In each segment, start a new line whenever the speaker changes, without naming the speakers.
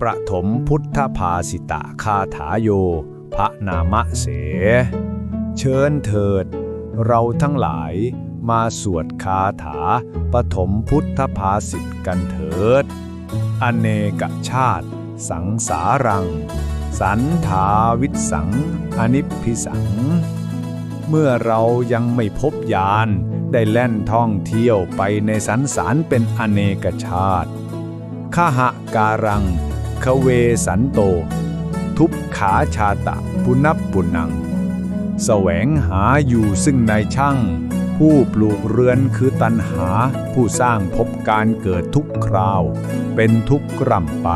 ประถมพุทธภาสิตะคาถาโย พระนามะเส เชิญเถิด เราทั้งหลายมาสวดคาถาปฐมพุทธภาสิตกันเถิด อเนกชาติ สังสารัง สันทาวิสัง อนิพพิสัง เมื่อเรายังไม่พบยานได้แล่นท่องเที่ยวไปในสันสารเป็นอเนกชาติขหะการัง คเวสันโต ทุบขาชาตะปุนับปุนัง แสวงหาอยู่ซึ่งในช่าง ผู้ปลูกเรือนคือตันหาผู้สร้างพบการเกิดทุกคราว เป็นทุกข์ร่ำไป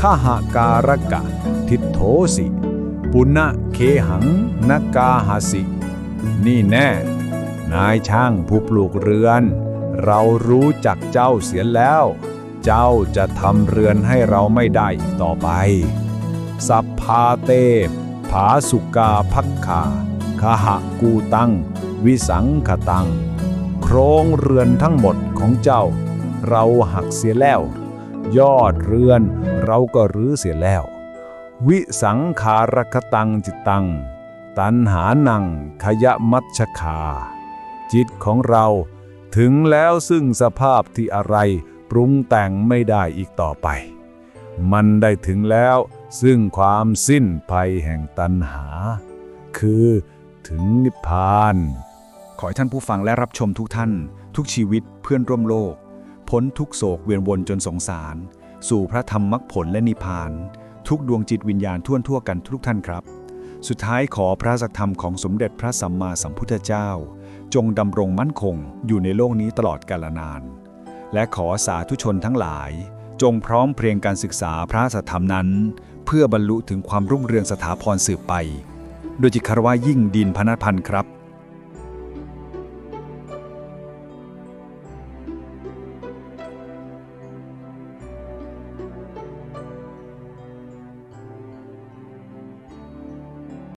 ขหาการกะ ทิโถสิ ปุณะเคหังนกาหาสิ นี่แน่ นายช่างผู้ปลูกเรือน เรารู้จักเจ้าเสียแล้ว เจ้าจะทำเรือนให้เราไม่ได้อีกต่อไป สัพพาเตผาสุกาพักขาคหะกูตัง วิสังขตัง โครงเรือนทั้งหมดของเจ้า เราหักเสียแล้ว ยอดเรือนเราก็รื้อเสียแล้ว วิสังขารคตังจิตตัง ตันหานังขยะมัชคา จิตของเราถึงแล้วซึ่งสภาพที่อะไร ปรุงแต่งไม่ได้อีกต่อไป มันได้ถึงแล้วซึ่งความสิ้นภัยแห่งตัณหา คือถึงนิพพาน
ขอให้ท่านผู้ฟังและรับชมทุกท่าน ทุกชีวิตเพื่อนร่วมโลก พ้นทุกโศกเวียนวนจนสงสาร สู่พระธรรมมรรคผลและนิพพาน ทุกดวงจิตวิญญาณทั่วทั่วกันทุกท่านครับ สุดท้ายขอพระสักธรรมของสมเด็จพระสัมมาสัมพุทธเจ้า จงดำรงมั่นคงอยู่ในโลกนี้ตลอดกาลนาน และขอสาธุชนทั้งหลาย จงพร้อมเพรียงการศึกษาพระสัทธรรมนั้น เพื่อบรรลุถึงความรุ่งเรืองสถาพรสืบไป โดยจิตคารวะยิ่งดินพนัพันธ์ครับ